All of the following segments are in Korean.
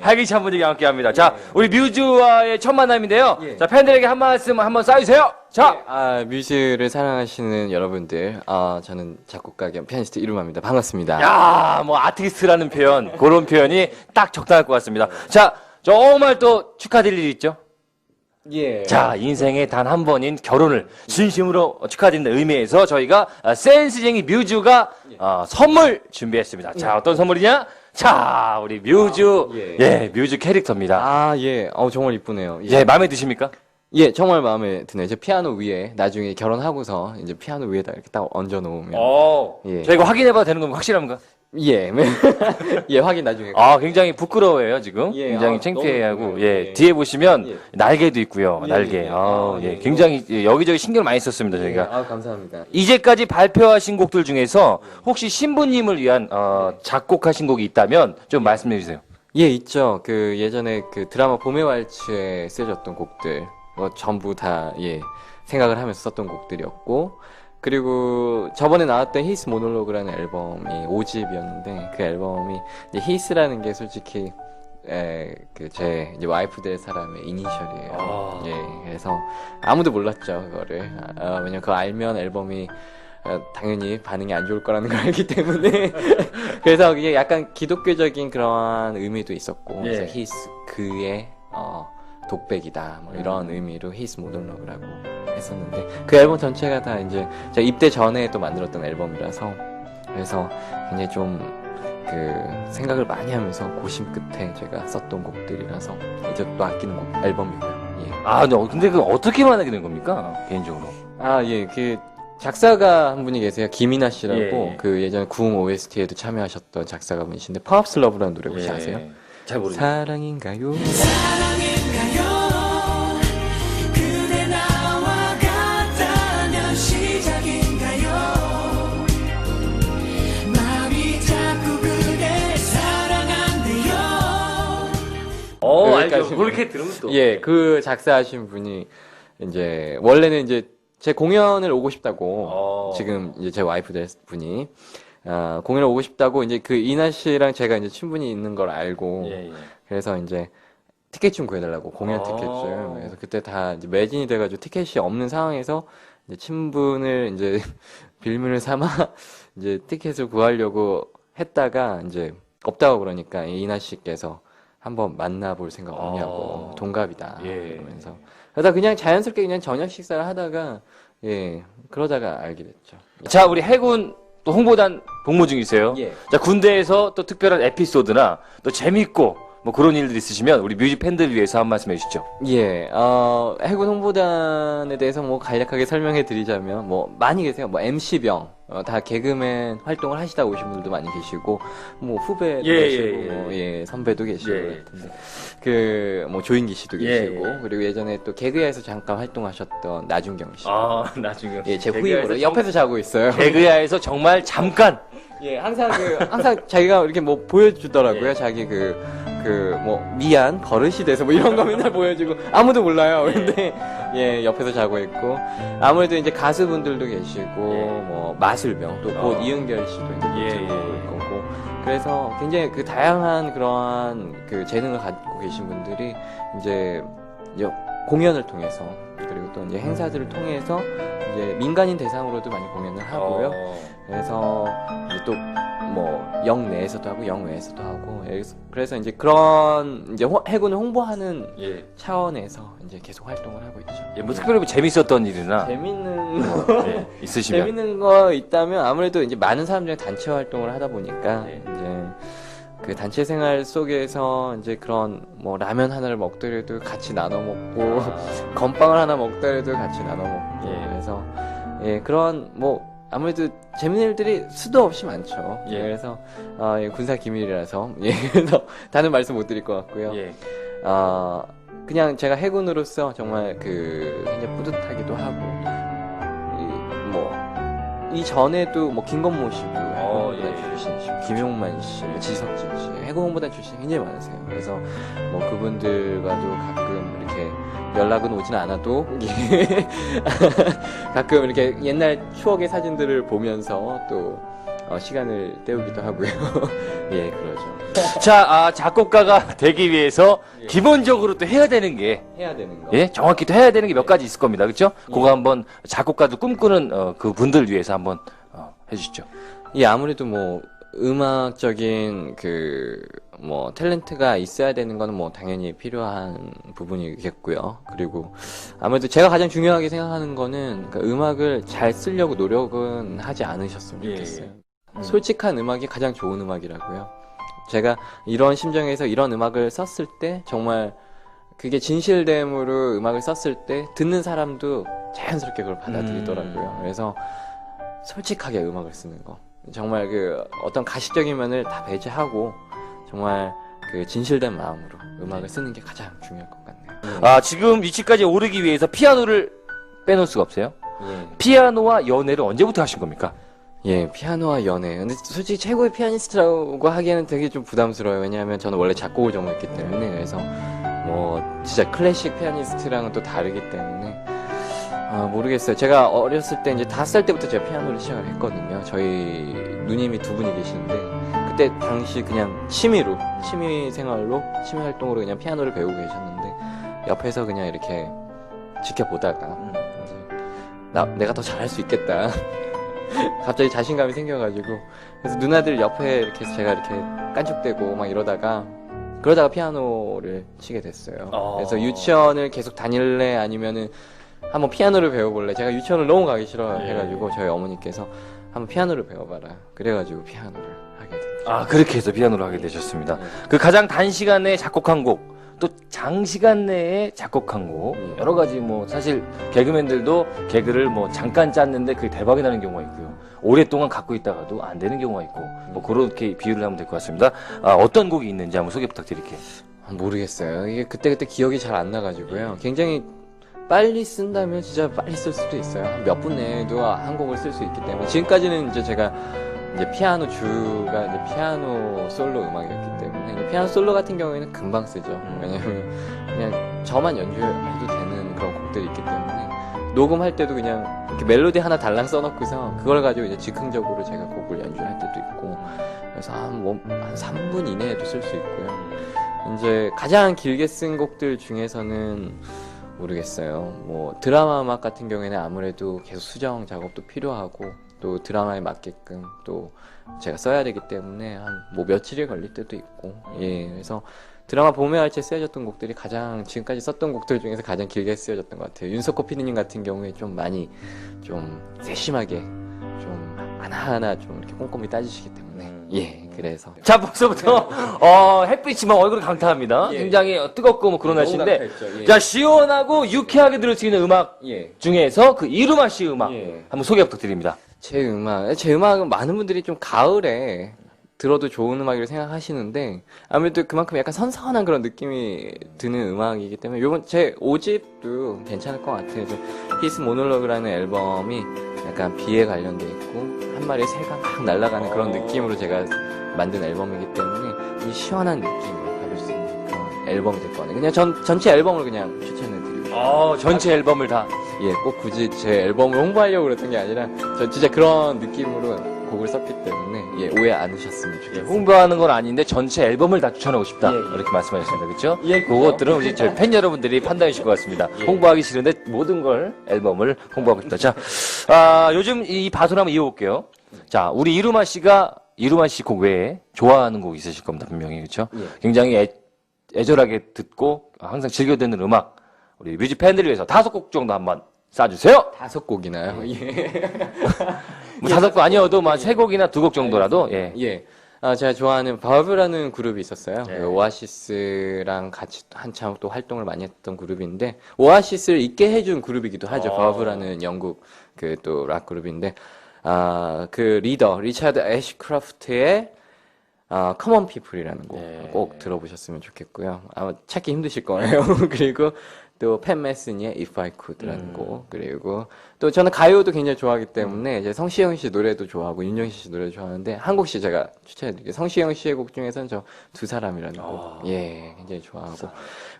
활기찬 분위기 함께합니다. 자, 우리 뮤즈와의 첫 만남인데요. 예. 자, 팬들에게 한 말씀 한번 쌓여주세요. 자, 아, 뮤즈를 사랑하시는 여러분들, 아, 저는 작곡가 겸 피아니스트 이루마입니다. 반갑습니다. 야, 뭐 아티스트라는 표현, 그런 표현이 딱 적당할 것 같습니다. 자, 정말 또 축하드릴 일 있죠? 예. 자, 인생에 단 한 번인 결혼을 진심으로 축하드리는 의미에서 저희가 아, 센스쟁이 뮤즈가 아, 선물 준비했습니다. 자, 어떤 선물이냐? 자, 우리 뮤즈, 예. 예, 뮤즈 캐릭터입니다. 아, 예. 어, 정말 이쁘네요. 예, 마음에 드십니까? 예, 정말 마음에 드네요. 이제 피아노 위에 나중에 결혼하고서 이제 피아노 위에다 이렇게 딱 얹어 놓으면 어, 예. 저희가 확인해봐도 되는 건가? 확실합니까? 예. 예, 확인 나중에. 아, 굉장히 부끄러워해요, 지금. 예, 굉장히 아, 창피해하고, 예, 예. 뒤에 보시면 예. 날개도 있고요, 예, 날개. 예. 아, 아, 예, 예. 굉장히 예, 여기저기 신경을 많이 썼습니다, 저희가. 아, 감사합니다. 이제까지 발표하신 곡들 중에서 혹시 신부님을 위한 어, 작곡하신 곡이 있다면 좀 말씀해 주세요. 예, 있죠. 그 예전에 그 드라마 봄의 왈츠에 쓰여졌던 곡들, 뭐 전부 다, 예, 생각을 하면서 썼던 곡들이었고, 그리고 저번에 나왔던 히스 모놀로그라는 앨범이 5집이었는데, 그 앨범이, 이제 히스라는 게 솔직히, 에, 그, 제, 이제 와이프 될 사람의 이니셜이에요. 아. 예, 그래서 아무도 몰랐죠, 그거를. 아, 아, 왜냐면 그거 알면 앨범이, 어, 당연히 반응이 안 좋을 거라는 걸 알기 때문에 그래서 그게 약간 기독교적인 그러한 의미도 있었고 예. 그래서 히스 그의 어, 독백이다 뭐 이런 의미로 히스 모던러브라고 했었는데 그 앨범 전체가 다 이제 제가 입대 전에 또 만들었던 앨범이라서 그래서 굉장히 좀 그 생각을 많이 하면서 고심 끝에 제가 썼던 곡들이라서 이제 또 아끼는 곡 앨범이고요. 예. 아, 네, 근데 그 어떻게 만나게 된 겁니까? 개인적으로. 아, 예, 그, 작사가 한 분이 계세요. 김이나 씨라고, 예. 그 예전에 구웅 OST에도 참여하셨던 작사가 분이신데, 퍼합스 러브라는 노래 혹시 예. 아세요? 잘 모르겠어요. 사랑인가요? 그대 알죠. 그렇게 들으면 또. 예, 그 작사하신 분이, 이제, 원래는 이제, 제 공연을 오고 싶다고, 어. 지금 이제 제 와이프 될 분이, 아, 공연을 오고 싶다고, 이제 그 이나 씨랑 제가 이제 친분이 있는 걸 알고, 예, 예. 그래서 이제 티켓 좀 구해달라고 공연 아. 티켓 좀 그래서 그때 다 이제 매진이 돼가지고 티켓이 없는 상황에서 이제 친분을 이제 빌미를 삼아 이제 티켓을 구하려고 했다가 이제 없다고 그러니까 이나 씨께서 한번 만나볼 생각 없냐고 아. 동갑이다 예. 그러면서 그러다 그냥 자연스럽게 그냥 저녁 식사를 하다가 예 그러다가 알게 됐죠. 자, 우리 해군 또 홍보단 복무 중이세요. 예. 자, 군대에서 또 특별한 에피소드나 또 재밌고 뭐 그런 일들 있으시면 우리 뮤직 팬들 위해서 한 말씀 해주시죠. 예, 어, 해군 홍보단에 대해서 뭐 간략하게 설명해 드리자면, 뭐, 많이 계세요. 뭐, MC병, 어, 다 개그맨 활동을 하시다 오신 분들도 많이 계시고, 뭐, 후배도 예, 계시고, 예, 예. 뭐, 예, 선배도 계시고, 예. 그랬던데. 그, 뭐, 조인기 씨도 예, 계시고, 예. 그리고 예전에 또 개그야에서 잠깐 활동하셨던 나준경 씨. 아, 나중에. 예, 제 후임으로 옆에서 자고 있어요. 개그야에서 정말 잠깐 예, 항상 그, 항상 자기가 이렇게 뭐 보여주더라고요. 예. 자기 그, 그, 뭐, 미안, 버릇이 돼서 뭐 이런 거 맨날 보여주고, 아무도 몰라요. 근데, 예, 옆에서 자고 있고, 아무래도 이제 가수분들도 계시고, 뭐, 마술병, 또곧 어. 이은결 씨도 이제 예, 예, 예. 거고, 그래서 굉장히 그 다양한 그러한 그 재능을 갖고 계신 분들이 이제 공연을 통해서, 그리고 또 이제 행사들을 통해서 이제 민간인 대상으로도 많이 공연을 하고요. 어. 그래서 이제 또 뭐영 내에서도 하고 영 외에서도 하고 그래서- 그래서 이제 그런 이제 호- 해군을 홍보하는 예. 차원에서 이제 계속 활동을 하고 있죠. 예, 뭐 특별히 뭐 재밌었던 일이나 재밌는 예, 있으시면 재밌는 거 있다면 아무래도 이제 많은 사람들이 단체 활동을 하다 보니까 네. 그 단체 생활 속에서 이제 그런 뭐 라면 하나를 먹더라도 같이 나눠 먹고 건빵을 하나 먹더라도 같이 나눠 먹고 예. 그래서 예 그런 뭐 아무래도 재밌는 일들이 수도 없이 많죠. 예. 그래서 어, 예, 군사 기밀이라서 예 그래서 다른 말씀 못 드릴 것 같고요. 예. 어, 그냥 제가 해군으로서 정말 그 굉장히 뿌듯하기도 하고 이, 뭐 이전에도 뭐 김건모 씨도 어, 해군홍보단 예. 출신이시고 김용만 씨, 뭐 지석진 씨 해군홍보단 출신이 굉장히 많으세요. 그래서 뭐 그분들과도 가끔 이렇게 연락은 오진 않아도 예. 가끔 이렇게 옛날 추억의 사진들을 보면서 또 어, 시간을 때우기도 하고요. 예, 그러죠. 자, 아, 작곡가가 되기 위해서 기본적으로 또 해야 되는 게 해야 되는 거. 예, 정확히 또 해야 되는 게몇 가지 있을 겁니다. 그렇죠? 그거 한번 작곡가도 꿈꾸는 어, 그 분들 위해서 한번 어, 해 주시죠. 이 아무래도 뭐 음악적인 그 뭐 탤런트가 있어야 되는 거는 뭐 당연히 필요한 부분이겠고요. 그리고 아무래도 제가 가장 중요하게 생각하는 거는 그 음악을 잘 쓰려고 노력은 하지 않으셨으면 예, 좋겠어요. 음. 솔직한 음악이 가장 좋은 음악이라고요. 제가 이런 심정에서 이런 음악을 썼을 때 정말 그게 진실됨으로 음악을 썼을 때 듣는 사람도 자연스럽게 그걸 받아들이더라고요. 음. 그래서 솔직하게 음악을 쓰는 거. 정말 그 어떤 가식적인 면을 다 배제하고 정말 그 진실된 마음으로 음악을 쓰는 게 가장 중요할 것 같네요. 아, 지금 위치까지 오르기 위해서 피아노를 빼놓을 수가 없어요. 예. 피아노와 연애를 언제부터 하신 겁니까? 예, 피아노와 연애. 근데 솔직히 최고의 피아니스트라고 하기에는 되게 좀 부담스러워요. 왜냐하면 저는 원래 작곡을 전공했기 때문에. 그래서 뭐 진짜 클래식 피아니스트랑은 또 다르기 때문에. 아, 모르겠어요. 제가 어렸을 때 이제 다섯 살 때부터 제가 피아노를 시작을 했거든요. 저희 누님이 두 분이 계시는데 그때 당시 그냥 취미로, 취미 생활로, 취미 활동으로 그냥 피아노를 배우고 계셨는데 옆에서 그냥 이렇게 지켜보다가 이제 나, 내가 더 잘할 수 있겠다. 갑자기 자신감이 생겨가지고 그래서 누나들 옆에 이렇게 제가 이렇게 깐죽대고 막 이러다가 그러다가 피아노를 치게 됐어요. 어. 그래서 유치원을 계속 다닐래 아니면은 한번 피아노를 배워볼래. 제가 유치원을 너무 가기 싫어해가지고 저희 어머니께서 한번 피아노를 배워봐라. 그래가지고 피아노를 하게 됐죠. 아, 그렇게 해서 피아노를 하게 되셨습니다. 네. 그 가장 단시간 내에 작곡한 곡, 또 장시간 내에 작곡한 곡, 음. 여러 가지 뭐 사실 개그맨들도 개그를 뭐 잠깐 짰는데 그게 대박이 나는 경우가 있고요. 오랫동안 갖고 있다가도 안 되는 경우가 있고, 뭐 그렇게 비유를 하면 될 것 같습니다. 아, 어떤 곡이 있는지 한번 소개 부탁드릴게요. 아, 모르겠어요. 이게 그때 그때 기억이 잘 안 나가지고요. 굉장히 빨리 쓴다면 진짜 빨리 쓸 수도 있어요. 몇 분 내에도 한 곡을 쓸 수 있기 때문에. 지금까지는 이제 제가 이제 피아노 주가 이제 피아노 솔로 음악이었기 때문에 피아노 솔로 같은 경우에는 금방 쓰죠. 왜냐면 그냥 저만 연주해도 되는 그런 곡들이 있기 때문에 녹음할 때도 그냥 이렇게 멜로디 하나 달랑 써놓고서 그걸 가지고 이제 즉흥적으로 제가 곡을 연주할 때도 있고 그래서 한, 뭐, 한 3분 이내에도 쓸 수 있고요. 이제 가장 길게 쓴 곡들 중에서는 모르겠어요. 뭐 드라마 음악 같은 경우에는 아무래도 계속 수정 작업도 필요하고 또 드라마에 맞게끔 또 제가 써야 되기 때문에 한 뭐 며칠이 걸릴 때도 있고 예 그래서 드라마 봄의 알채 쓰여졌던 곡들이 가장 지금까지 썼던 곡들 중에서 가장 길게 쓰여졌던 것 같아요. 윤석호 PD님 같은 경우에 좀 많이 좀 세심하게 좀 하나하나 좀 이렇게 꼼꼼히 따지시기 때문에 예 그래서 자, 벌써부터, 어, 햇빛이 막 얼굴을 강타합니다. 예. 굉장히 어, 뜨겁고 뭐 그런 날씨인데, 예. 자, 시원하고 유쾌하게 들을 수 있는 음악 예. 중에서 그 이루마 씨 음악 예. 한번 소개 부탁드립니다. 제 음악, 제 음악은 많은 분들이 좀 가을에 들어도 좋은 음악이라고 생각하시는데 아무래도 그만큼 약간 선선한 그런 느낌이 드는 음악이기 때문에 요번 제 5집도 괜찮을 것 같아요. 저 히스 모놀로그라는 앨범이 약간 비에 관련돼 있고 한 마리의 새가 막 날아가는 그런 느낌으로 제가 만든 앨범이기 때문에 이 시원한 느낌을 받을 수 있는 그런 앨범이 될 거네요. 그냥 전 전체 앨범을 그냥 추천해 드리고 어, 전체 앨범을 다. 예, 꼭 굳이 제 앨범을 홍보하려고 그랬던 게 아니라 전 진짜 그런 느낌으로 곡을 썼기 때문에 예, 오해 안 하셨으면 예, 좋겠어요. 홍보하는 건 아닌데 전체 앨범을 다 추천하고 싶다. 예, 예. 이렇게 말씀하셨습니다. 그렇죠? 예, 그죠. 그것들은 이제 저희 팬 여러분들이 판단해 주실 것 같습니다. 예. 홍보하기 싫은데 모든 걸 앨범을 홍보하고 싶다. 자, 아, 요즘 이 바톤 한번 이어볼게요. 자, 우리 이루마 씨가 이루마 씨 곡 외에 좋아하는 곡 있으실 겁니다. 분명히. 그렇죠? 예. 굉장히 애, 애절하게 듣고 항상 즐겨 듣는 음악 우리 뮤직 팬들을 위해서 다섯 곡 정도 한번 쏴주세요. 다섯 곡이나요? 예. 뭐 다섯 곡 아니어도 막세 곡이나 두 곡 정도라도 예. 예. 아, 제가 좋아하는 바브라는 그룹이 있었어요. 예. 그 오아시스랑 같이 한참 또 활동을 많이 했던 그룹인데, 오아시스를 있게 해준 그룹이기도 하죠. 어. 바브라는 영국 그 또 락 그룹인데, 아, 그 리더, 리차드 애쉬크라프트의 아, 커먼 피플이라는 곡 예. 꼭 들어보셨으면 좋겠고요. 아마 찾기 힘드실 거예요. 그리고 또 팬 메스니의 If I Could라는 음. 곡 그리고 또 저는 가요도 굉장히 좋아하기 때문에 이제 성시경 씨 노래도 좋아하고 윤정신 씨 노래도 좋아하는데 한 곡씩 제가 추천해드릴게요. 성시경 씨의 곡 중에서는 저 두 사람이라는 아. 곡, 예, 굉장히 좋아하고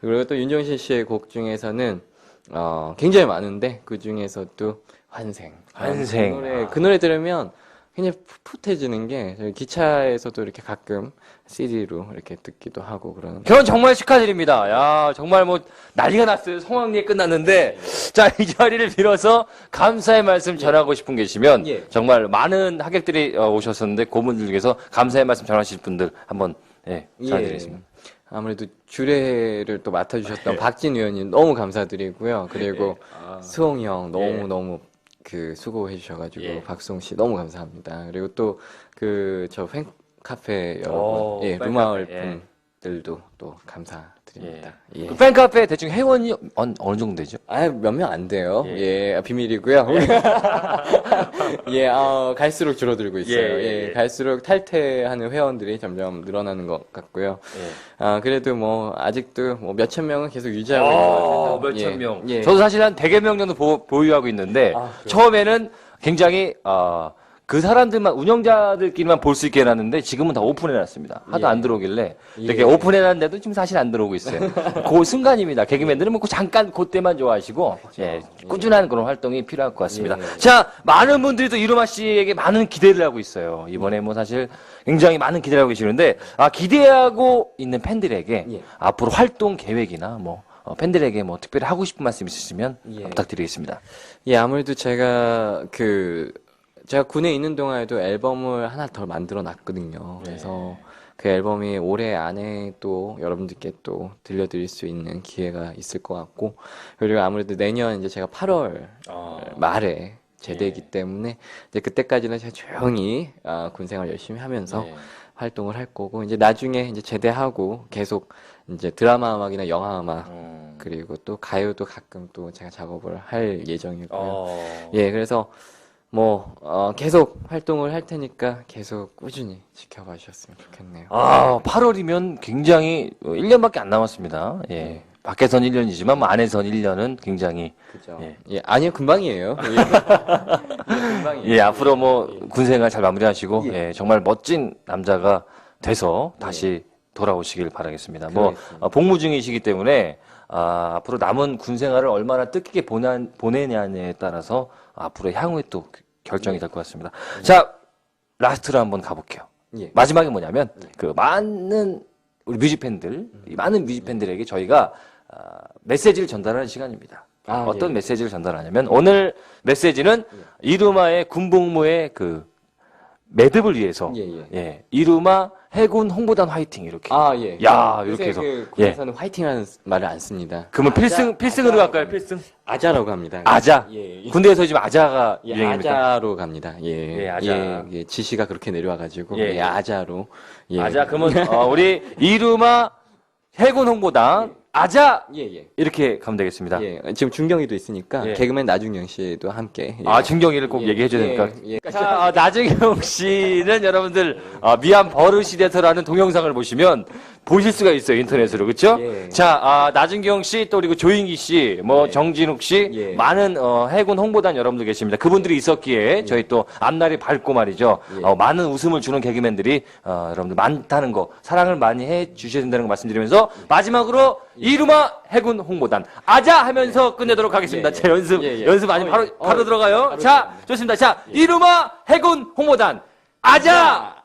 그리고 또 윤정신 씨의 곡 중에서는 어, 굉장히 많은데 그 중에서도 환생, 환생. 그 노래 그 노래 들으면 굉장히 풋풋해지는 게 저희 기차에서도 이렇게 가끔 CD로 이렇게 듣기도 하고 그러는. 결혼 정말 축하드립니다. 야, 정말 뭐 난리가 났어요. 성황리에 끝났는데 자, 이 자리를 빌어서 감사의 말씀 전하고 싶은 게 계시면 예. 정말 많은 하객들이 어, 오셨었는데 그분들 중에서 감사의 말씀 전하실 분들 한번 예, 전해드리겠습니다. 아무래도 주례를 또 맡아주셨던 박진 의원님 너무 감사드리고요. 그리고 수홍이 형 너무 너무 그 수고해 주셔가지고 예. 박수홍 씨 너무 감사합니다. 그리고 또 그 저 팬카페 여러분, 오, 예, 루마을 예. 분 들도 또 감사드립니다. 예. 그 팬카페 대충 회원이 어느, 어느 정도 되죠? 아, 몇 명 안 돼요. 예. 예, 아, 비밀이고요. 예, 어, 갈수록 줄어들고 있어요. 예, 예, 예, 예. 갈수록 탈퇴하는 회원들이 점점 늘어나는 것 같고요. 예. 아, 그래도 뭐, 아직도 뭐 몇천 명은 계속 유지하고 있는 것 어. 몇천 예, 명. 예. 저도 사실 한 대개 명 정도 보, 유하고 있는데 아? 처음에는 굉장히 어, 그 사람들만 운영자들끼리만 볼 수 있게 해놨는데 지금은 다 오픈해놨습니다. 하도 예. 안 들어오길래 이렇게 예. 오픈해놨는데도 지금 사실 안 들어오고 있어요. 그 순간입니다. 개그맨들은 뭐그 잠깐 그때만 좋아하시고 예, 꾸준한 그런 활동이 필요할 것 같습니다. 예. 자 많은 분들이 또 이루마 씨에게 많은 기대를 하고 있어요. 이번에 뭐 사실 굉장히 많은 기대를 하고 계시는데 아, 기대하고 있는 팬들에게 예. 앞으로 활동 계획이나 뭐 어, 팬들에게 뭐 특별히 하고 싶은 말씀 있으시면 예. 부탁드리겠습니다. 예, 아무래도 제가 그, 제가 군에 있는 동안에도 앨범을 하나 더 만들어 놨거든요. 그래서 그 앨범이 올해 안에 또 여러분들께 또 들려드릴 수 있는 기회가 있을 것 같고, 그리고 아무래도 내년 이제 제가 8월 말에 제대이기 때문에 이제 그때까지는 제가 조용히 아, 군 생활 열심히 하면서 네. 활동을 할 거고, 이제 나중에 이제 제대하고 계속 이제 드라마 음악이나 영화 음악, 음. 그리고 또 가요도 가끔 또 제가 작업을 할 예정이고요. 어. 예, 그래서 뭐 어, 계속 활동을 할 테니까 계속 꾸준히 지켜봐 주셨으면 좋겠네요. 아, 8월이면 굉장히 1년밖에 안 남았습니다. 예. 밖에선 1년이지만 뭐 안에선 1년은 굉장히 그죠? 예. 예, 아니요, 금방이에요. 예. 금방이에요. 예, 앞으로 뭐 군생활 잘 마무리하시고 예, 정말 멋진 남자가 돼서 다시 돌아오시길 바라겠습니다. 뭐 그러겠습니다. 어, 복무 중이시기 때문에 아, 앞으로 남은 군생활을 얼마나 뜻깊게 보내, 보내냐에 따라서 앞으로 향후에 또 결정이 될 것 같습니다. 자, 라스트로 한번 가볼게요. 예. 마지막에 뭐냐면 그 많은 우리 뮤직 팬들, 이 많은 뮤직 팬들에게 저희가 아, 메시지를 전달하는 시간입니다. 아, 어떤 예. 메시지를 전달하냐면 오늘 메시지는 이루마의 군복무의 그 매듭을 위해서 예, 예. 예, 이루마 해군 홍보단 화이팅 이렇게. 아, 예. 야, 이렇게 해서. 그 예. 군에서는 화이팅하는 말을 안 씁니다. 그러면 필승 아자, 필승으로 아자. 갈까요? 필승. 아자라고 합니다. 아자. 예. 예. 군대에서 지금 아자가 예, 유행입니까? 아자로 갑니다. 예. 예, 아자. 예, 예, 지시가 그렇게 내려와가지고. 예. 예, 아자로. 예. 아자 그러면 어, 우리 이루마 해군 홍보단 아자 예, 예. 이렇게 가면 되겠습니다. 예, 지금 준경이도 있으니까 예. 개그맨 나중영 씨도 함께. 예. 아, 진경이를 꼭 예, 얘기해 줘야 예, 되니까. 예. 자, 어, 나정경 씨는 여러분들 어, 미안 버릇이 돼서라는 동영상을 보시면 보실 수가 있어요 인터넷으로 그렇죠? 예. 자, 아, 나정경 씨 또 그리고 조인기 씨, 뭐 정진욱 씨, 예. 많은 어, 해군 홍보단 여러분들 계십니다. 그분들이 있었기에 저희 또 앞날이 밝고 말이죠. 예. 어, 많은 웃음을 주는 개그맨들이 어, 여러분들 많다는 거, 사랑을 많이 해 주셔야 된다는 거 말씀드리면서 마지막으로 이루마 해군 홍보단 아자 하면서 끝내도록 하겠습니다. 예, 예. 제 연습 예, 예. 연습 아니 어, 바로 예. 어, 바로 들어가요. 바로 자, 들어갑니다. 좋습니다. 자, 이루마 해군 홍보단 아자!